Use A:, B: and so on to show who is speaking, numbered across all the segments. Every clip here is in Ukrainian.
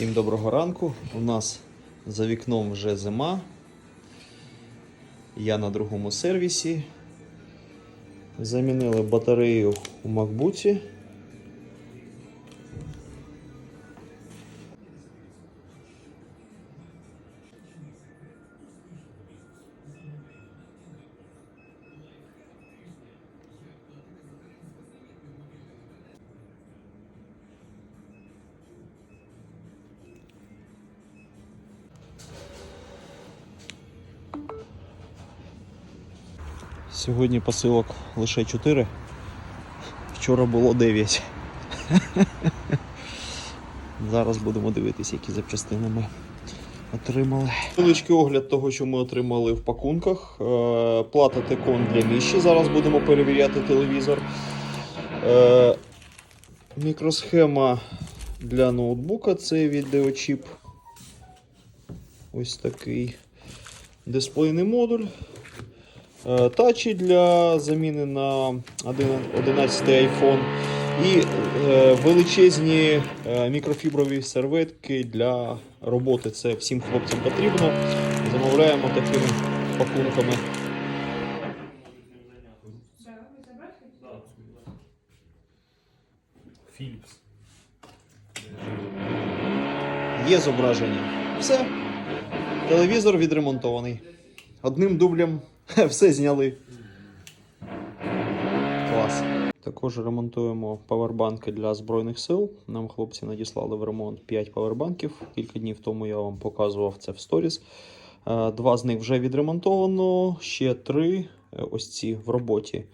A: Всім доброго ранку. У нас за вікном вже зима. Я на другому сервісі. Замінили батарею у MacBook. Сьогодні посилок лише 4. Вчора було 9. Зараз будемо дивитися, які запчастини ми отримали. Величкий огляд того, що ми отримали в пакунках. Е, Плата Текон для Міші. Зараз будемо перевіряти телевізор. Е, Мікросхема для ноутбука. Це відеочіп. Ось такий дисплейний модуль. Е, Тачі для заміни на 11 iPhone і е, величезні е, мікрофіброві серветки для роботи. Це всім хлопцям потрібно. Замовляємо такими пакунками. Є зображення. Все. Телевізор відремонтований. Одним дублем все зняли. Клас. Також ремонтуємо павербанки для Збройних сил. Нам хлопці надіслали в ремонт 5 павербанків. Кілька днів тому я вам показував це в сторіс. Е, Два з них вже відремонтовано, ще три е, ось ці в роботі.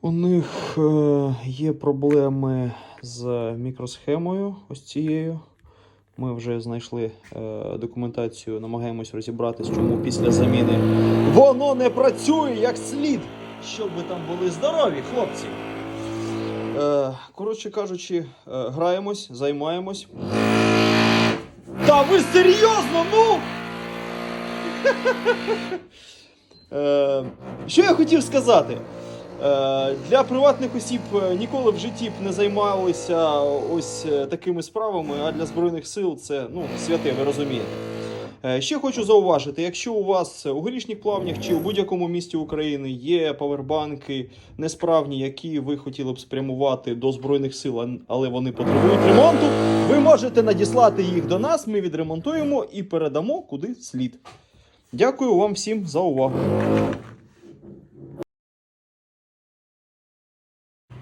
A: У них е, є проблеми з мікросхемою, ось цією. Ми вже знайшли е, документацію, намагаємось розібратись, чому після заміни воно не працює як слід. Щоб ви там були здорові, хлопці. Е, коротше кажучи, е, граємось, займаємось. Та ви серйозно, ну! Е, що я хотів сказати? Е, Для приватних осіб е, ніколи в житті б не займалися ось е, такими справами, а для Збройних сил це ну, святе, ви розумієте. Ще хочу зауважити, якщо у вас у горішніх плавнях чи у будь-якому місті України є павербанки несправні, які ви хотіли б спрямувати до Збройних сил, але вони потребують ремонту, ви можете надіслати їх до нас, ми відремонтуємо і передамо куди слід. Дякую вам всім за увагу.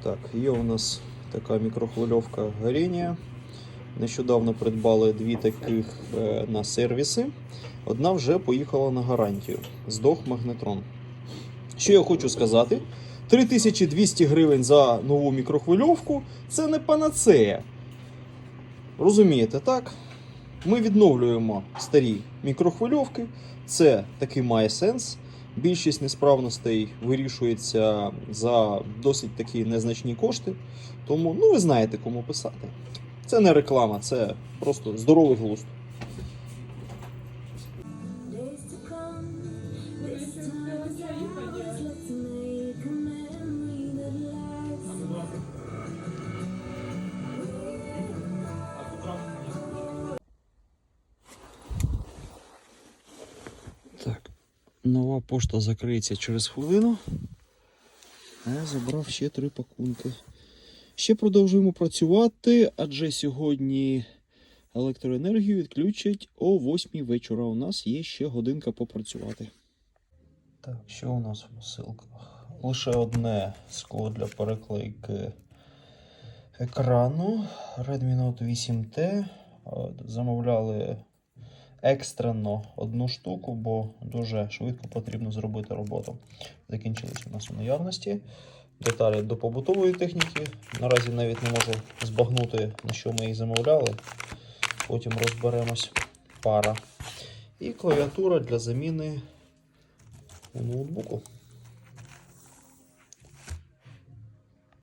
A: Так, є у нас така мікрохвильовка горіння. Нещодавно придбали дві таких е, на сервіси. Одна вже поїхала на гарантію. Здох магнетрон. Що я хочу сказати? 3200 гривень за нову мікрохвильовку це не панацея. Розумієте, так? Ми відновлюємо старі мікрохвильовки. Це таки має сенс. Більшість несправностей вирішується за досить такі незначні кошти. Тому, ну ви знаєте, кому писати. Це не реклама, це просто здоровий глузд. Нова пошта закриється через хвилину. А я забрав ще три пакунки. Ще продовжуємо працювати, адже сьогодні електроенергію відключать о 8 вечора. У нас є ще годинка попрацювати. Так, що у нас в посилках? Лише одне скло для переклейки екрану Redmi Note 8T. Замовляли екстрено одну штуку, бо дуже швидко потрібно зробити роботу. Закінчились у нас у наявності. Деталі до побутової техніки. Наразі навіть не можу збагнути, на що ми їх замовляли. Потім розберемось. Пара. І клавіатура для заміни у ноутбуку.